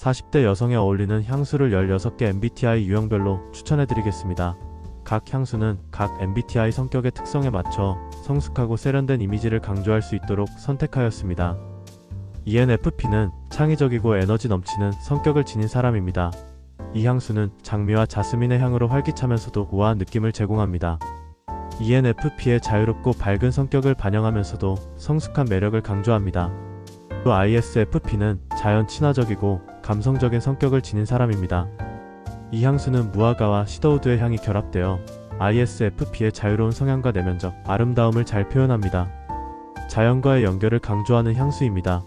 40대 여성에 어울리는 향수를 16개 MBTI 유형별로 추천해드리겠습니다. 각 향수는 각 MBTI 성격의 특성에 맞춰 성숙하고 세련된 이미지를 강조할 수 있도록 선택하였습니다. ENFP는 창의적이고 에너지 넘치는 성격을 지닌 사람입니다. 이 향수는 장미와 자스민의 향으로 활기차면서도 우아한 느낌을 제공합니다. ENFP의 자유롭고 밝은 성격을 반영하면서도 성숙한 매력을 강조합니다. 또 ISFP는 자연 친화적이고 감성적인 성격을 지닌 사람입니다. 이 향수는 무화과와 시더우드의 향이 결합되어 ISFP의 자유로운 성향과 내면적 아름다움을 잘 표현합니다. 자연과의 연결을 강조하는 향수입니다.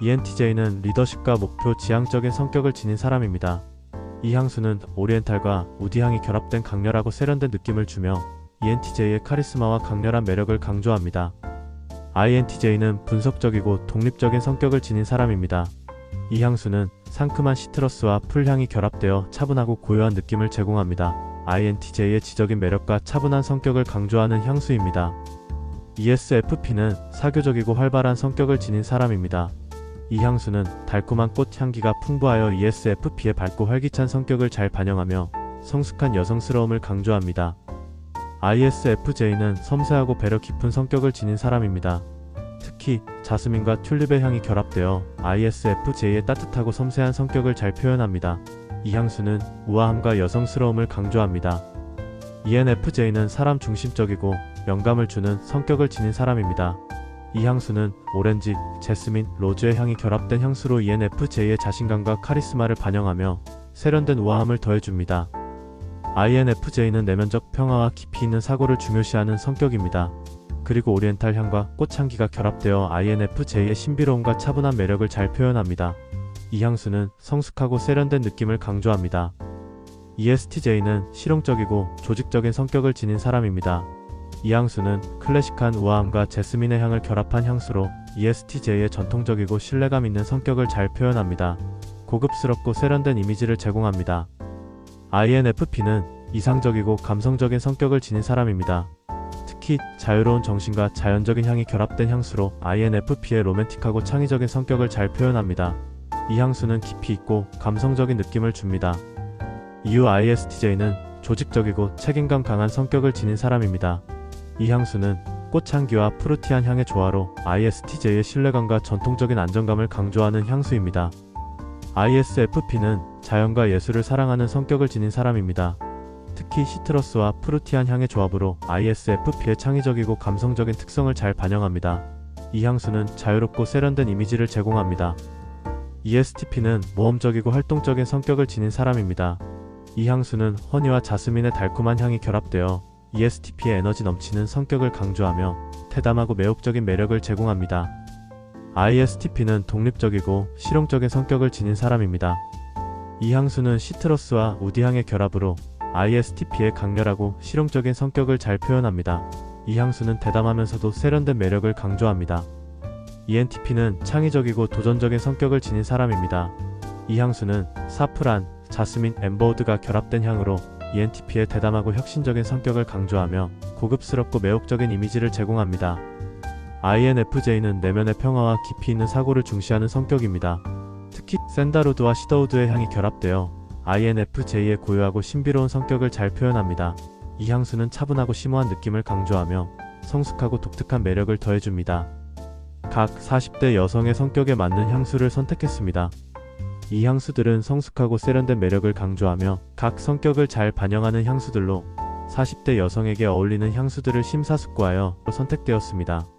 ENTJ는 리더십과 목표 지향적인 성격을 지닌 사람입니다. 이 향수는 오리엔탈과 우디향이 결합된 강렬하고 세련된 느낌을 주며 ENTJ의 카리스마와 강렬한 매력을 강조합니다. INTJ는 분석적이고 독립적인 성격을 지닌 사람입니다. 이 향수는 상큼한 시트러스와 풀향이 결합되어 차분하고 고요한 느낌을 제공합니다. INTJ의 지적인 매력과 차분한 성격을 강조하는 향수입니다. ESFP는 사교적이고 활발한 성격을 지닌 사람입니다. 이 향수는 달콤한 꽃 향기가 풍부하여 ESFP의 밝고 활기찬 성격을 잘 반영하며 성숙한 여성스러움을 강조합니다. ISFJ는 섬세하고 배려 깊은 성격을 지닌 사람입니다. 특히 자스민과 튤립의 향이 결합되어 ISFJ의 따뜻하고 섬세한 성격을 잘 표현합니다. 이 향수는 우아함과 여성스러움을 강조합니다. ENFJ는 사람 중심적이고 영감을 주는 성격을 지닌 사람입니다. 이 향수는 오렌지, 제스민, 로즈의 향이 결합된 향수로 ENFJ의 자신감과 카리스마를 반영하며 세련된 우아함을 더해줍니다. INFJ는 내면적 평화와 깊이 있는 사고를 중요시하는 성격입니다. 그리고 오리엔탈 향과 꽃향기가 결합되어 INFJ의 신비로움과 차분한 매력을 잘 표현합니다. 이 향수는 성숙하고 세련된 느낌을 강조합니다. ESTJ는 실용적이고 조직적인 성격을 지닌 사람입니다. 이 향수는 클래식한 우아함과 제스민의 향을 결합한 향수로 ESTJ의 전통적이고 신뢰감 있는 성격을 잘 표현합니다. 고급스럽고 세련된 이미지를 제공합니다. INFP는 이상적이고 감성적인 성격을 지닌 사람입니다. 특히 자유로운 정신과 자연적인 향이 결합된 향수로 INFP의 로맨틱하고 창의적인 성격을 잘 표현합니다. 이 향수는 깊이 있고 감성적인 느낌을 줍니다. 이후 ISTJ는 조직적이고 책임감 강한 성격을 지닌 사람입니다. 이 향수는 꽃향기와 프루티한 향의 조화로 ISTJ의 신뢰감과 전통적인 안정감을 강조하는 향수입니다. ISFP는 자연과 예술을 사랑하는 성격을 지닌 사람입니다. 특히 시트러스와 프루티한 향의 조합으로 ISFP의 창의적이고 감성적인 특성을 잘 반영합니다. 이 향수는 자유롭고 세련된 이미지를 제공합니다. ESTP는 모험적이고 활동적인 성격을 지닌 사람입니다. 이 향수는 허니와 자스민의 달콤한 향이 결합되어 ESTP의 에너지 넘치는 성격을 강조하며 태담하고 매혹적인 매력을 제공합니다. ISTP는 독립적이고 실용적인 성격을 지닌 사람입니다. 이 향수는 시트러스와 우디향의 결합으로 ISTP의 강렬하고 실용적인 성격을 잘 표현합니다. 이 향수는 대담하면서도 세련된 매력을 강조합니다. ENTP는 창의적이고 도전적인 성격을 지닌 사람입니다. 이 향수는 사프란, 자스민, 엠버우드가 결합된 향으로 ENTP의 대담하고 혁신적인 성격을 강조하며 고급스럽고 매혹적인 이미지를 제공합니다. INFJ는 내면의 평화와 깊이 있는 사고를 중시하는 성격입니다. 특히 샌다루드와 시더우드의 향이 결합되어 INFJ의 고요하고 신비로운 성격을 잘 표현합니다. 이 향수는 차분하고 심오한 느낌을 강조하며 성숙하고 독특한 매력을 더해줍니다. 각 40대 여성의 성격에 맞는 향수를 선택했습니다. 이 향수들은 성숙하고 세련된 매력을 강조하며 각 성격을 잘 반영하는 향수들로 40대 여성에게 어울리는 향수들을 심사숙고하여 선택되었습니다.